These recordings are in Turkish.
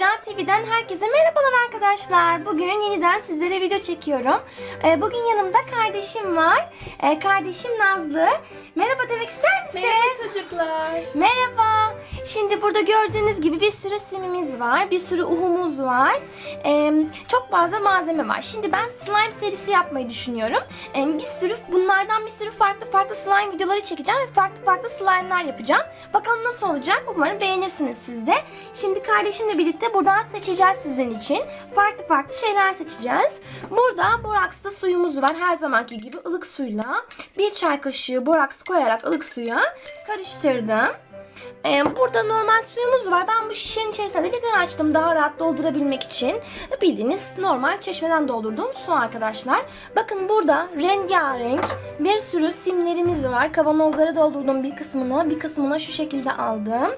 Labirent TV'den herkese merhabalar arkadaşlar. Bugün yeniden sizlere video çekiyorum. Ee, bugün yanımda kardeşim var. Ee, kardeşim Nazlı. Merhaba demek ister misin? Merhaba çocuklar. Merhaba. Şimdi burada gördüğünüz gibi bir sürü simimiz var. Bir sürü uhumuz var. Ee, çok fazla malzeme var. Şimdi ben slime serisi yapmayı düşünüyorum. Bir sürü bunlardan bir sürü farklı farklı slime videoları çekeceğim ve farklı farklı slime'lar yapacağım. Bakalım nasıl olacak? Umarım beğenirsiniz siz de. Şimdi kardeşimle birlikte buradan seçeceğiz sizin için. Farklı farklı şeyler seçeceğiz. Burada borakslı suyumuz var. Her zamanki gibi ılık suyla bir çay kaşığı boraks koyarak ılık suya karıştırdım. Ee, burada normal suyumuz var. Ben bu şişenin içerisine delikler açtım daha rahat doldurabilmek için. Bildiğiniz normal çeşmeden doldurduğum su arkadaşlar. Bakın burada rengarenk bir sürü simlerimiz var. Kavanozlara doldurdum bir kısmını, bir kısmını şu şekilde aldım.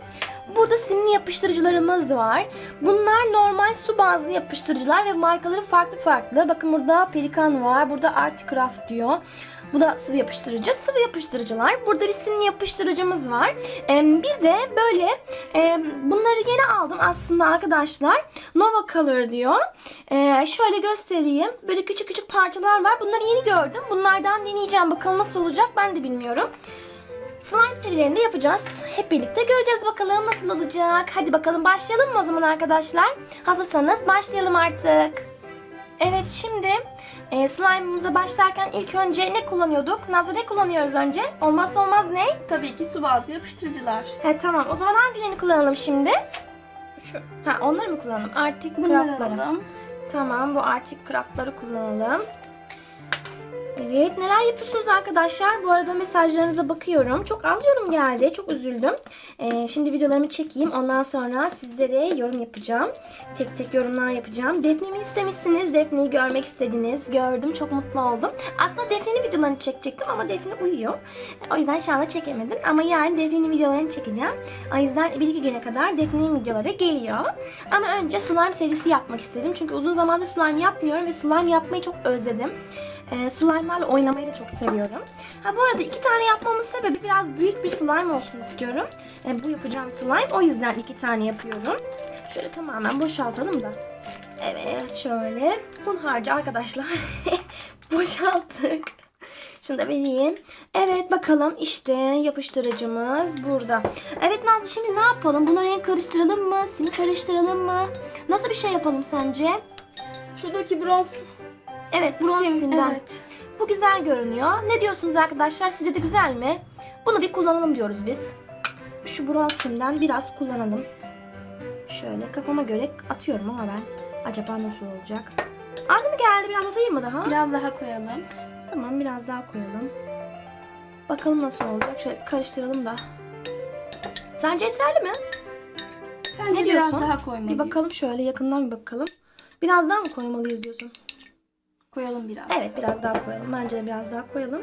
Burada simli yapıştırıcılarımız var. Bunlar normal su bazlı yapıştırıcılar ve markaları farklı farklı. Bakın burada Pelikan var, burada Articraft diyor. Bu da sıvı yapıştırıcı. Sıvı yapıştırıcılar. Burada bir simli yapıştırıcımız var. Bir de böyle e, bunları yeni aldım aslında arkadaşlar. Nova Color diyor. Ee, şöyle göstereyim. Böyle küçük küçük parçalar var. Bunları yeni gördüm. Bunlardan deneyeceğim. Bakalım nasıl olacak ben de bilmiyorum. Slime serilerini yapacağız. Hep birlikte göreceğiz bakalım nasıl olacak. Hadi bakalım başlayalım mı o zaman arkadaşlar? Hazırsanız başlayalım artık. Evet şimdi e, slime'ımıza başlarken ilk önce ne kullanıyorduk? Nazlı ne kullanıyoruz önce? Olmazsa olmaz ne? Tabii ki su bazlı yapıştırıcılar. He tamam o zaman hangilerini kullanalım şimdi? Şu. Ha onları mı kullanalım? Artık craftları. alalım. Tamam bu artık craftları kullanalım. Evet neler yapıyorsunuz arkadaşlar? Bu arada mesajlarınıza bakıyorum. Çok az yorum geldi. Çok üzüldüm. Ee, şimdi videolarımı çekeyim. Ondan sonra sizlere yorum yapacağım. Tek tek yorumlar yapacağım. Defne'mi istemişsiniz. Defne'yi görmek istediniz. Gördüm. Çok mutlu oldum. Aslında Defne'nin videolarını çekecektim ama Defne uyuyor. O yüzden şu anda çekemedim. Ama yarın Defne'nin videolarını çekeceğim. O yüzden bir iki güne kadar Defne'nin videoları geliyor. Ama önce slime serisi yapmak istedim. Çünkü uzun zamandır slime yapmıyorum ve slime yapmayı çok özledim. E, slime'larla oynamayı da çok seviyorum. Ha bu arada iki tane yapmamın sebebi biraz büyük bir slime olsun istiyorum. E, bu yapacağım slime o yüzden iki tane yapıyorum. Şöyle tamamen boşaltalım da. Evet şöyle. Hunharca arkadaşlar. Boşalttık. Şunu da vereyim. Evet bakalım işte yapıştırıcımız burada. Evet Nazlı şimdi ne yapalım? Renk karıştıralım mı? Simi karıştıralım mı? Nasıl bir şey yapalım sence? Şuradaki bronz Evet bronz sim, simden. evet. Bu güzel görünüyor. Ne diyorsunuz arkadaşlar? Sizce de güzel mi? Bunu bir kullanalım diyoruz biz. Şu bronz simden biraz kullanalım. Şöyle kafama göre atıyorum ama ben. Acaba nasıl olacak? Az mı geldi? Biraz atayım mı daha? biraz daha koyalım. Tamam biraz daha koyalım. Bakalım nasıl olacak. Şöyle karıştıralım da. Sence yeterli mi? Bence Ne diyorsun? biraz daha koymalıyız. Bir bakalım şöyle yakından bir bakalım. Biraz daha mı koymalıyız diyorsun? Koyalım biraz. Evet biraz daha koyalım. Bence de biraz daha koyalım.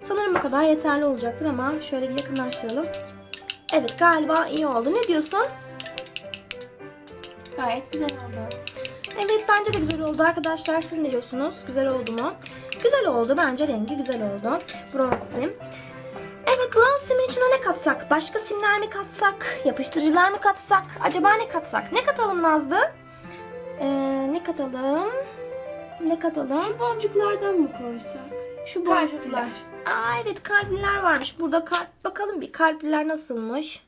Sanırım bu kadar yeterli olacaktır ama şöyle bir yakınlaştıralım. Evet galiba iyi oldu. Ne diyorsun? Gayet güzel oldu. Evet bence de güzel oldu arkadaşlar. Siz ne diyorsunuz? Güzel oldu mu? Güzel oldu. Bence rengi güzel oldu. Bronz sim. Evet bronz simin içine ne katsak? Başka simler mi katsak? Yapıştırıcılar mı katsak? Acaba ne katsak? Ne katalım Nazlı? Ee, ne katalım? Ne katalım? Şu boncuklardan mı koysak? Şu boncuklar. Aa evet kalpliler varmış. Burada kalp bakalım bir kalpliler nasılmış.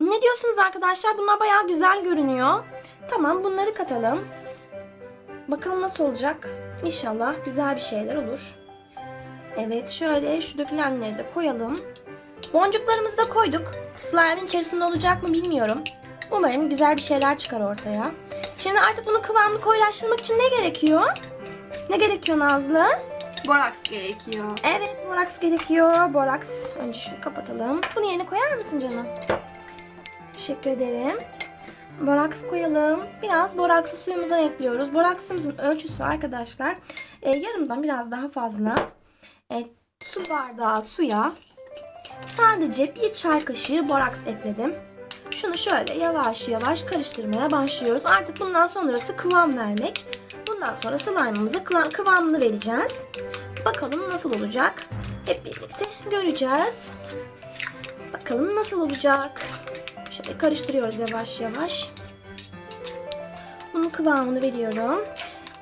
Ne diyorsunuz arkadaşlar? Bunlar bayağı güzel görünüyor. Tamam bunları katalım. Bakalım nasıl olacak. İnşallah güzel bir şeyler olur. Evet şöyle şu dökülenleri de koyalım. Boncuklarımızı da koyduk. Slime'in içerisinde olacak mı bilmiyorum. Umarım güzel bir şeyler çıkar ortaya. Şimdi artık bunu kıvamlı koyulaştırmak için ne gerekiyor? Ne gerekiyor Nazlı? Boraks gerekiyor. Evet boraks gerekiyor. Boraks. Önce şunu kapatalım. Bunu yerine koyar mısın canım? Teşekkür ederim. Boraks koyalım. Biraz boraksı suyumuza ekliyoruz. Boraksımızın ölçüsü arkadaşlar e, yarımdan biraz daha fazla. E, su bardağı suya sadece bir çay kaşığı boraks ekledim. Şunu şöyle yavaş yavaş karıştırmaya başlıyoruz. Artık bundan sonrası kıvam vermek. Bundan sonra slime'ımıza kıva- kıvamını vereceğiz. Bakalım nasıl olacak? Hep birlikte göreceğiz. Bakalım nasıl olacak? Şöyle karıştırıyoruz yavaş yavaş. Bunun kıvamını veriyorum.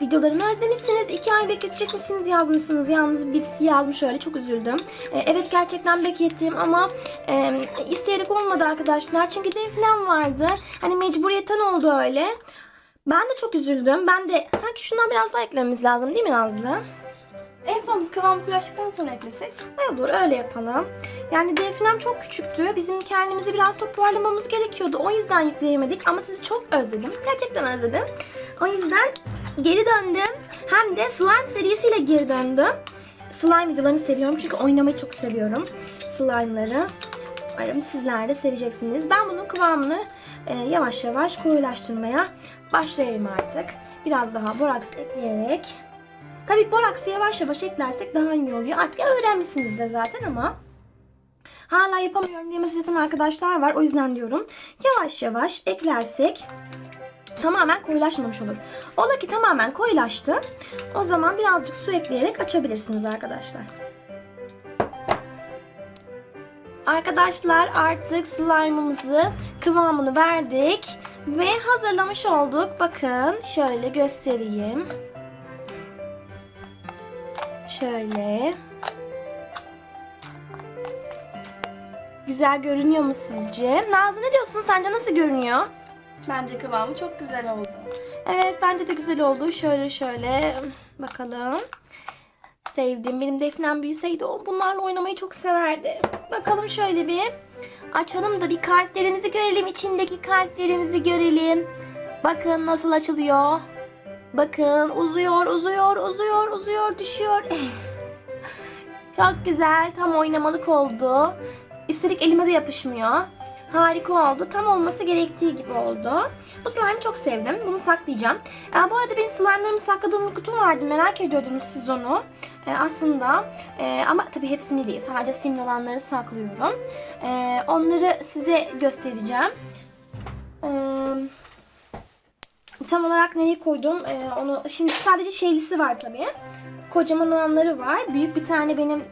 Videolarımı özlemişsiniz. iki ay bekletecek misiniz yazmışsınız. Yalnız birisi yazmış öyle çok üzüldüm. Ee, evet gerçekten beklettim ama e, isteyerek olmadı arkadaşlar. Çünkü defnem vardı. Hani mecburiyetten oldu öyle. Ben de çok üzüldüm. Ben de sanki şundan biraz daha eklememiz lazım değil mi Nazlı? En son kıvam kulaştıktan sonra eklesek. Olur öyle yapalım. Yani defnem çok küçüktü. Bizim kendimizi biraz toparlamamız gerekiyordu. O yüzden yükleyemedik ama sizi çok özledim. Gerçekten özledim. O yüzden geri döndüm. Hem de slime serisiyle geri döndüm. Slime videolarını seviyorum çünkü oynamayı çok seviyorum. Slime'ları. Umarım sizler de seveceksiniz. Ben bunun kıvamını e, yavaş yavaş koyulaştırmaya başlayayım artık. Biraz daha boraks ekleyerek. Tabii boraksı yavaş yavaş eklersek daha iyi oluyor. Artık öğrenmişsinizdir zaten ama hala yapamıyorum diye mesaj atan arkadaşlar var. O yüzden diyorum yavaş yavaş eklersek tamamen koyulaşmamış olur. Ola ki tamamen koyulaştı. O zaman birazcık su ekleyerek açabilirsiniz arkadaşlar. Arkadaşlar artık slime'ımızı kıvamını verdik ve hazırlamış olduk. Bakın şöyle göstereyim. Şöyle. Güzel görünüyor mu sizce? Nazlı ne diyorsun? Sence nasıl görünüyor? Bence kıvamı çok güzel oldu. Evet bence de güzel oldu. Şöyle şöyle bakalım. Sevdim. Benim Defnem büyüseydi o bunlarla oynamayı çok severdi. Bakalım şöyle bir. Açalım da bir kalplerimizi görelim. İçindeki kalplerimizi görelim. Bakın nasıl açılıyor. Bakın uzuyor, uzuyor, uzuyor, uzuyor, düşüyor. Çok güzel. Tam oynamalık oldu. İstedik elime de yapışmıyor. Harika oldu. Tam olması gerektiği gibi oldu. Bu slime'ı çok sevdim. Bunu saklayacağım. Ee, bu arada benim slime'larımı sakladığım bir kutum vardı. Merak ediyordunuz siz onu. Ee, aslında e, ama tabii hepsini değil. Sadece simli olanları saklıyorum. Ee, onları size göstereceğim. Ee, tam olarak neyi koydum ee, onu şimdi sadece şeylisi var tabii. Kocaman olanları var. Büyük bir tane benim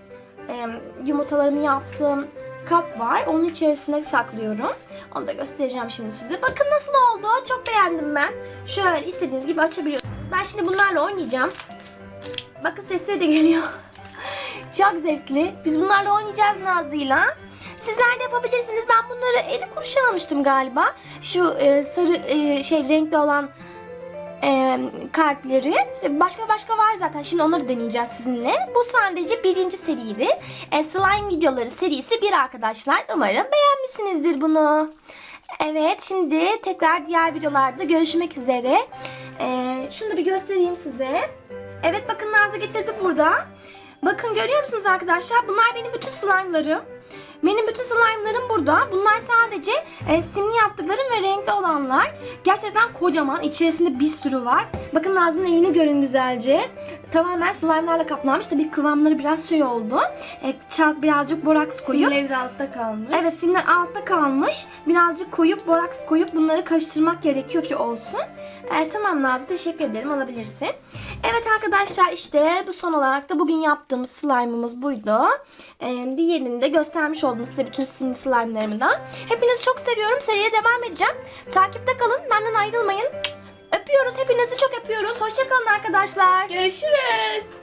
e, yumurtalarımı yaptığım kap var. Onun içerisine saklıyorum. Onu da göstereceğim şimdi size. Bakın nasıl oldu. Çok beğendim ben. Şöyle istediğiniz gibi açabiliyorsunuz. Ben şimdi bunlarla oynayacağım. Bakın sesleri de geliyor. Çok zevkli. Biz bunlarla oynayacağız Nazlı'yla. Sizler de yapabilirsiniz. Ben bunları 50 kuruşa almıştım galiba. Şu e, sarı e, şey renkli olan e, kalpleri. Başka başka var zaten. Şimdi onları deneyeceğiz sizinle. Bu sadece birinci seriydi. E, slime videoları serisi bir arkadaşlar. Umarım beğenmişsinizdir bunu. Evet şimdi tekrar diğer videolarda görüşmek üzere. E, şunu da bir göstereyim size. Evet bakın Nazlı getirdi burada. Bakın görüyor musunuz arkadaşlar? Bunlar benim bütün slime'larım. Benim bütün slime'larım burada. Bunlar sadece e, simli yaptıklarım ve renkli olanlar. Gerçekten kocaman. İçerisinde bir sürü var. Bakın Nazlı'nın elini görün güzelce. Tamamen slime'larla kaplanmış. Tabii kıvamları biraz şey oldu. E, çal, birazcık boraks koyup. Simleri de altta kalmış. Evet simler altta kalmış. Birazcık koyup boraks koyup bunları karıştırmak gerekiyor ki olsun. E, tamam Nazlı teşekkür ederim alabilirsin. Evet arkadaşlar işte bu son olarak da bugün yaptığımız slime'ımız buydu. E, diğerini de göstermiş oldum size bütün simli slime'larımı da. Hepinizi çok seviyorum. Seriye devam edeceğim. Takipte kalın. Benden ayrılmayın. Öpüyoruz. Hepinizi çok öpüyoruz. Hoşçakalın arkadaşlar. Görüşürüz.